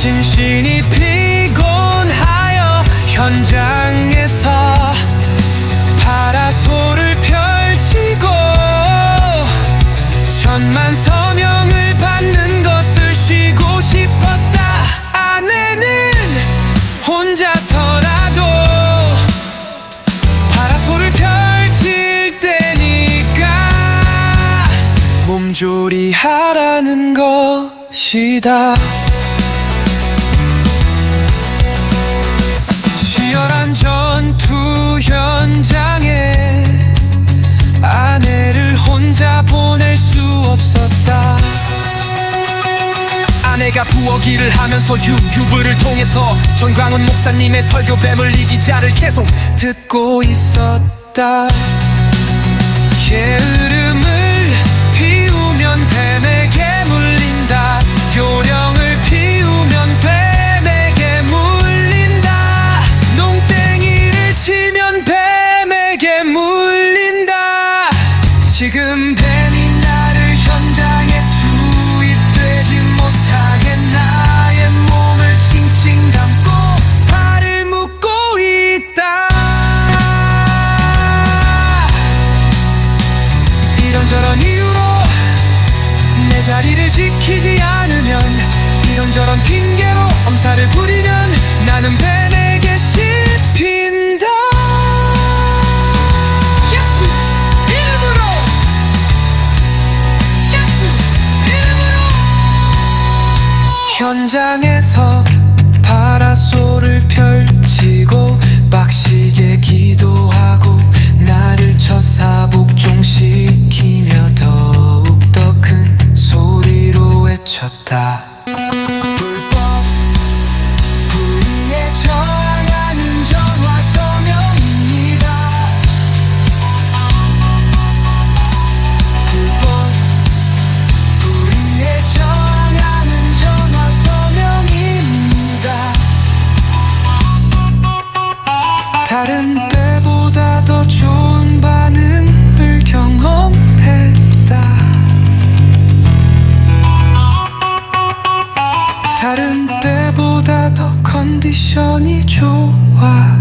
심신이 피곤하여 현장에서 파라솔을 펼치고 천만 서명을 받는 것을 쉬고 싶었다. 아내는 혼자서라도 파라솔을 펼칠 때니까 몸조리 하라는 것이다. 치열한 전투 현장에 아내를 혼자 보낼 수 없었다. 아내가 부엌 일을 하면서 유튜브를 통해서 전광훈 목사님의 설교 뱀을 이 기자를 계속 듣고 있었다. 게으름 지키지 않으면 이런저런 핑계로 엄살을 부리면 나는 뱀에게 씹힌다. 예수 이름으로! 예수 이름으로! 현장에서 파라솔을 펼치고 빡시게 기도하고 나를 처사복종시 외쳤다 컨디션이 좋았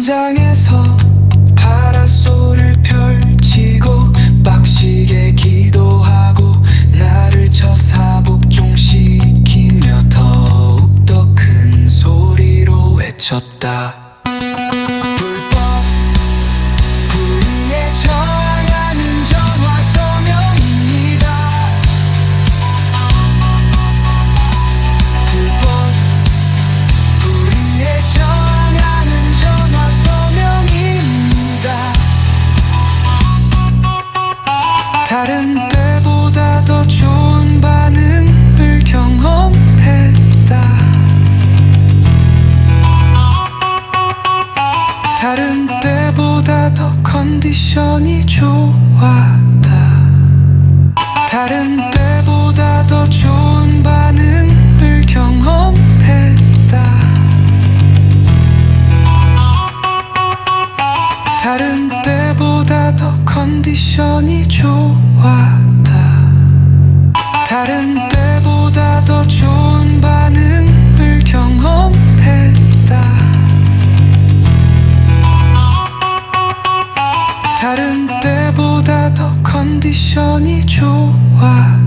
현장에서 파라솔을 펼치고 빡시게 기도하고 나를 처사 컨디션이 좋았다. 다른 때보다 더 좋은 반응을 경험했다. 다른 때보다 더 컨디션이 좋았다. 다른 때보다 더 좋은 반응을 경험했다 컨디션이 좋았다